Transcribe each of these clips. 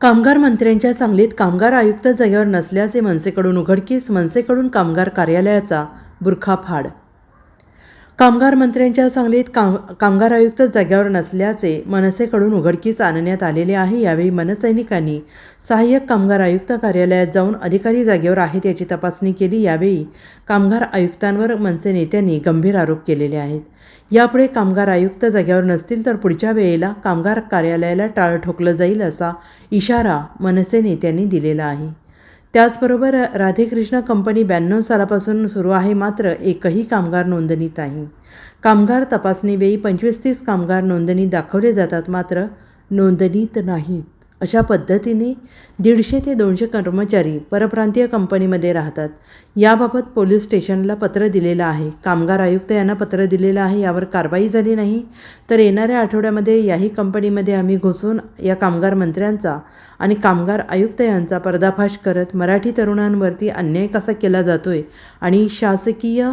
कामगार मंत्र्यांच्या सांगलीत कामगार आयुक्त जागेवर नसल्याचे मनसेकडून उघडकीस मनसेकडून कामगार कार्यालयाचा बुरखाफाड कामगार मंत्र्यांच्या सांगलीत काम कामगार आयुक्त जाग्यावर नसल्याचे मनसेकडून उघडकीस आणण्यात आलेले आहे. यावेळी मनसैनिकांनी सहाय्यक कामगार आयुक्त कार्यालयात जाऊन अधिकारी जागेवर आहेत याची तपासणी केली. यावेळी कामगार आयुक्तांवर मनसे नेत्यांनी गंभीर आरोप केलेले आहेत. यापुढे कामगार आयुक्त जागेवर नसतील तर पुढच्या वेळेला कामगार कार्यालयाला टाळं ठोकलं जाईल असा इशारा मनसे नेत्यांनी दिलेला आहे. त्याचबरोबर राधेकृष्ण कंपनी ब्याण्णव सालापासून सुरू आहे मात्र एकही कामगार नोंदणीत नाही. कामगार तपासणीवेळी पंचवीस तीस कामगार नोंदणी दाखवले जातात मात्र नोंदणीत नाहीत. अशा पद्धतीने दीडशे ते दोनशे कर्मचारी परप्रांतीय कंपनीमध्ये राहतात. याबाबत पोलीस स्टेशनला पत्र दिलेलं आहे. कामगार आयुक्त यांना पत्र दिलेलं आहे. यावर कारवाई झाली नाही. तर येणाऱ्या आठवड्यामध्ये याही कंपनीमध्ये आम्ही घुसून या कामगार मंत्र्यांचा आणि कामगार आयुक्त यांचा पर्दाफाश करत मराठी तरुणांवरती अन्याय कसा केला जातो आहे आणि शासकीय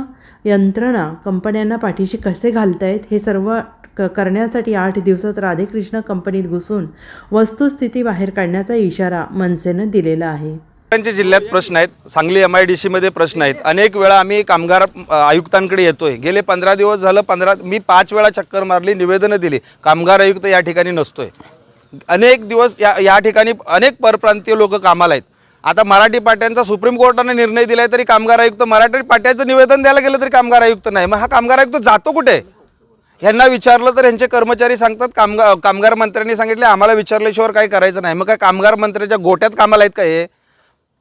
यंत्रणा कंपन्यांना पाठीशी कसे घालतायत हे सर्व क करण्यासाठी आठ दिवसात राधेकृष्ण कंपनीत घुसून वस्तुस्थिती बाहेर काढण्याचा इशारा मनसेनं दिलेला आहे. जिल्ह्यात प्रश्न आहेत. सांगली एम आय डी सीमध्ये प्रश्न आहेत. अनेक वेळा आम्ही कामगार आयुक्तांकडे येतोय. गेले पंधरा दिवस झालं पंधरा मी पाच वेळा चक्कर मारली निवेदनं दिली. कामगार आयुक्त या ठिकाणी नसतोय. अनेक दिवस या या ठिकाणी अनेक परप्रांतीय लोक कामाला आहेत. आता मराठी पाट्यांचा सुप्रीम कोर्टाने निर्णय दिलाय तरी कामगार आयुक्त मराठी पाट्याचं निवेदन द्यायला गेलं तरी कामगार आयुक्त नाही. मग हा कामगार आयुक्त जातो कुठे? ह्यांना विचारलं तर ह्यांचे कर्मचारी सांगतात कामगार कामगार मंत्र्यांनी सांगितले आम्हाला विचारल्याशिवाय काही करायचं नाही. मग काय कामगार मंत्र्याच्या गोट्यात कामाला आहेत का हे?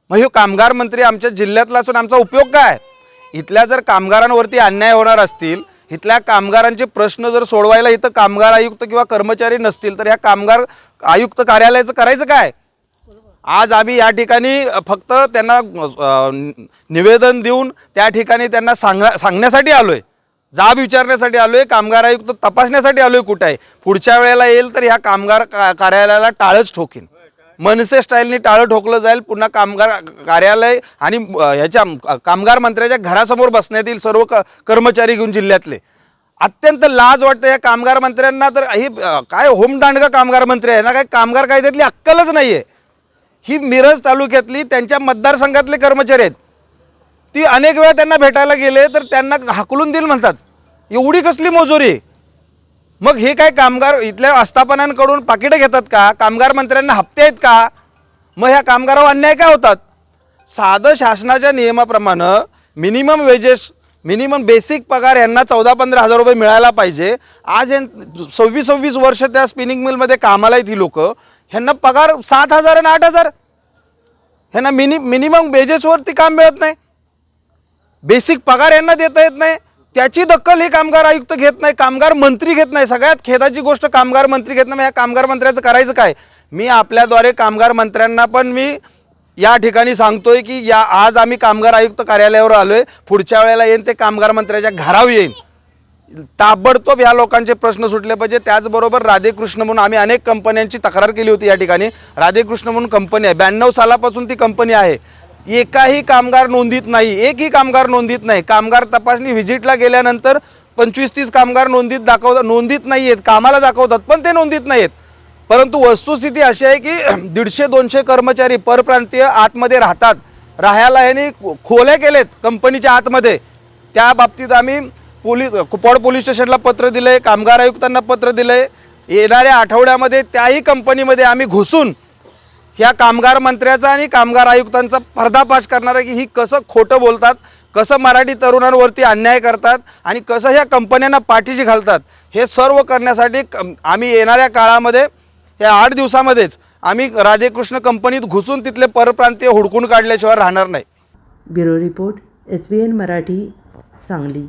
मग हे कामगार मंत्री आमच्या जिल्ह्यातला असून आमचा उपयोग काय? इथल्या जर कामगारांवरती अन्याय होणार असतील इथल्या कामगारांचे प्रश्न जर सोडवायला इथं कामगार आयुक्त किंवा कर्मचारी नसतील तर ह्या कामगार आयुक्त कार्यालयाचं करायचं काय? आज आम्ही या ठिकाणी फक्त त्यांना निवेदन देऊन त्या ठिकाणी त्यांना सांगा सांगण्यासाठी आलो आहे जाब विचारण्यासाठी आलोय कामगार आयुक्त तपासण्यासाठी आलोय कुठं आहे? पुढच्या वेळेला येईल तर ह्या कामगार का कार्यालयाला टाळच ठोकेन. मनसे स्टाईलनी टाळं ठोकलं जाईल पुन्हा कामगार कार्यालय आणि ह्याच्या कामगार मंत्र्याच्या घरासमोर बसण्यात येईल सर्व क कर्मचारी घेऊन जिल्ह्यातले. अत्यंत लाज वाटतं या कामगार मंत्र्यांना तर ही काय होमदांडगा कामगार मंत्री आहे ना काय कामगार कायद्यातली अक्कलच नाही आहे ही मिरज तालुक्यातली त्यांच्या मतदारसंघातले कर्मचारी आहेत. ती अनेक वेळा त्यांना भेटायला गेले तर त्यांना हाकलून देईल म्हणतात. एवढी कसली मोजोरी? मग हे काय कामगार इथल्या आस्थापनांकडून पाकिटं घेतात का? कामगार मंत्र्यांना हप्ते आहेत का? मग ह्या कामगारावर अन्याय काय होतात? साधं शासनाच्या नियमाप्रमाणे मिनिमम वेजेस मिनिमम बेसिक पगार यांना चौदा पंधरा हजार रुपये मिळायला पाहिजे. आज हे सव्वीस सव्वीस वर्ष त्या स्पिनिंग मिलमध्ये कामाला येत ही लोक. ह्यांना पगार सात हजार आणि आठ हजार. ह्यांना मिनि मिनिमम वेजेसवरती काम मिळत नाही. बेसिक पगार यांना देता येत नाही. त्याची दखल हे कामगार आयुक्त घेत नाही कामगार मंत्री घेत नाही. सगळ्यात खेदाची गोष्ट कामगार मंत्री घेत नाही. या कामगार मंत्र्याचं करायचं काय? मी आपल्याद्वारे कामगार मंत्र्यांना पण मी या ठिकाणी सांगतोय की या आज आम्ही कामगार आयुक्त कार्यालयावर आलोय. पुढच्या वेळेला येईन ते कामगार मंत्र्याच्या घरावर येईन. ताबडतोब ह्या लोकांचे प्रश्न सुटले पाहिजे. त्याचबरोबर राधेकृष्ण म्हणून आम्ही अनेक कंपन्यांची तक्रार केली होती या ठिकाणी. राधेकृष्ण म्हणून कंपनी आहे. ब्याण्णव सालापासून ती कंपनी आहे. एकाही कामगार नोंदीत नाही एकही कामगार नोंदीत नाही. कामगार तपासणी व्हिजिटला गेल्यानंतर पंचवीस तीस कामगार नोंदीत दाखवतात नोंदीत नाही आहेत कामाला दाखवतात पण ते नोंदीत नाही आहेत परंतु वस्तुस्थिती अशी आहे की दीडशे दोनशे कर्मचारी परप्रांतीय आतमध्ये राहतात. राहायला यांनी खोल्या केलेत कंपनीच्या आतमध्ये. त्या बाबतीत आम्ही पोलीस कुपवाड पोलीस स्टेशनला पत्र दिलं आहे कामगार आयुक्तांना पत्र दिलं आहे येणाऱ्या आठवड्यामध्ये त्याही कंपनीमध्ये आम्ही घुसून ह्या कामगार मंत्र्याचा आणि कामगार आयुक्तांचा पर्दाफाश करणार आहे की ही कसं खोटं बोलतात कसं मराठी तरुणांवरती अन्याय करतात आणि कसं ह्या कंपन्यांना पाठीशी घालतात हे सर्व करण्यासाठी आम्ही येणाऱ्या काळामध्ये या आठ दिवसामध्येच आम्ही राधेकृष्ण कंपनीत घुसून तिथले परप्रांतीय हुडकून काढल्याशिवाय राहणार नाही. Bureau report S B N Marathi Sangli.